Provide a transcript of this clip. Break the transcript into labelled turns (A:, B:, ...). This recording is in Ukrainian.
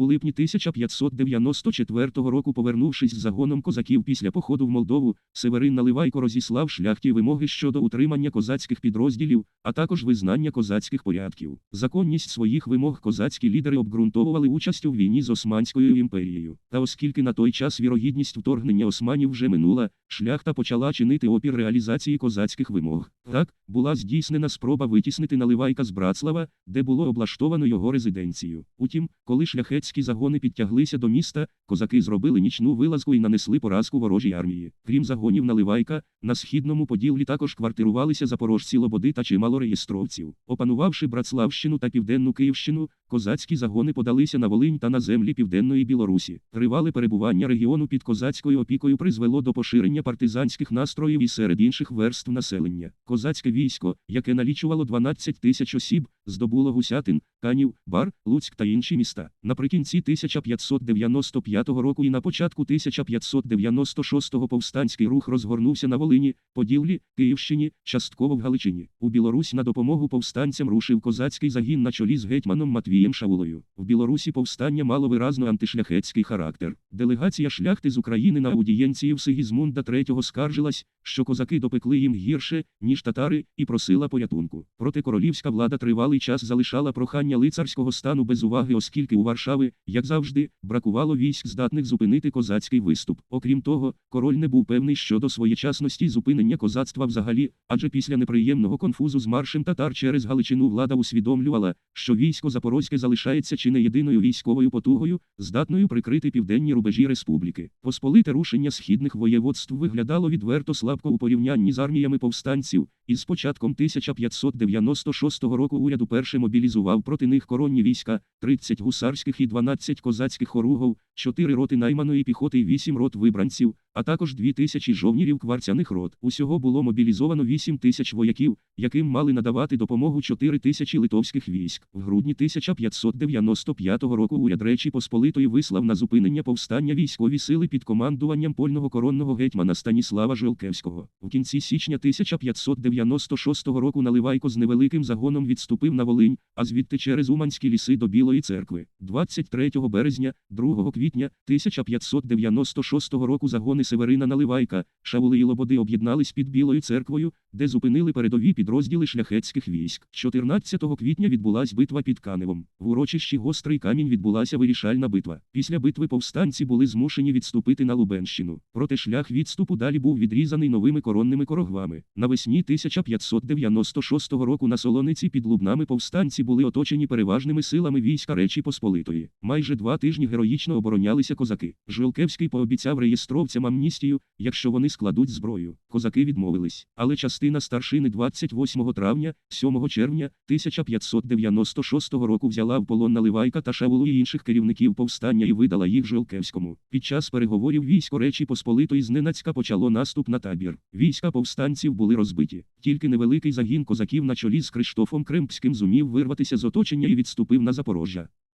A: У липні 1594 року, повернувшись з загоном козаків після походу в Молдову, Северин Наливайко розіслав шляхті вимоги щодо утримання козацьких підрозділів, а також визнання козацьких порядків. Законність своїх вимог козацькі лідери обґрунтовували участю в війні з Османською імперією. Та оскільки на той час вірогідність вторгнення османів вже минула, шляхта почала чинити опір реалізації козацьких вимог. Так, була здійснена спроба витіснити Наливайка з Братслава, де було облаштовано його резиденцію. Утім, коли шляхетські загони підтяглися до міста, козаки зробили нічну вилазку і нанесли поразку ворожій армії. Крім загонів Наливайка, на східному поділлі також квартирувалися запорожці Лободи та чимало реєстровців. Опанувавши Братславщину та Південну Київщину, козацькі загони подалися на Волинь та на землі Південної Білорусі. Тривале перебування регіону під козацькою опікою призвело до поширення партизанських настроїв і серед інших верств населення. Козацьке військо, яке налічувало 12 тисяч осіб, здобуло Гусятин, Канів, Бар, Луцьк та інші міста. Наприкінці 1595 року і на початку 1596 повстанський рух розгорнувся на Волині, Поділлі, Київщині, частково в Галичині. У Білорусь на допомогу повстанцям рушив козацький загін на чолі з гетьманом Матвієм Шаулою. В Білорусі повстання мало виразно антишляхетський характер. Делегація шляхти з України на аудієнції в Сигізмунда III скаржилась, що козаки допекли їм гірше, ніж татари, і просила порятунку. Проте королівська влада тривалий час залишала прохання лицарського стану без уваги, оскільки у Варшави, як завжди, бракувало військ здатних зупинити козацький виступ. Окрім того, король не був певний щодо своєчасності зупинення козацтва взагалі, адже після неприємного конфузу з маршем татар через Галичину влада усвідомлювала, що військо Запорозьке залишається чи не єдиною військовою потугою, здатною прикрити південні рубежі республіки. Посполите рушення східних воєводств виглядало відверто у порівнянні з арміями повстанців, і з початком 1596 року уряд уперше мобілізував проти них коронні війська, 30 гусарських і 12 козацьких хоругов, 4 роти найманої піхоти і 8 рот вибранців, а також 2 тисячі жовнірів кварцяних рот. Усього було мобілізовано 8 тисяч вояків, яким мали надавати допомогу 4 тисячі литовських військ. В грудні 1595 року уряд Речі Посполитої вислав на зупинення повстання військові сили під командуванням польного коронного гетьмана Станіслава Жолкевського. В кінці січня 1596 року Наливайко з невеликим загоном відступив на Волинь, а звідти через Уманські ліси до Білої церкви. 23 березня, 2 квітня 1596 року загони Северина Наливайка, Шаули і Лободи об'єднались під Білою церквою, де зупинили передові підрозділи шляхетських військ. 14 квітня відбулась битва під Каневом. В урочищі Гострий камінь відбулася вирішальна битва. Після битви повстанці були змушені відступити на Лубенщину. Проте шлях відступу далі був відрізаний новими коронними корогвами. Навесні 1596 року на Солониці під Лубнами повстанці були оточені переважними силами війська Речі Посполитої. Майже два тижні героїчно оборонялися козаки. Жолкевський пообіцяв реєстровцям амністію, якщо вони складуть зброю. Козаки відмовились, але частина старшини 28 травня, 7 червня 1596 року взяла в полон Наливайка та Шаулу і інших керівників повстання і видала їх Жолкевському. Під час переговорів військо Речі Посполитої зненацька почало наступ на табір. Війська повстанців були розбиті. Тільки невеликий загін козаків на чолі з Криштофом Кремпським зумів вирватися з оточення і відступив на Запорожжя.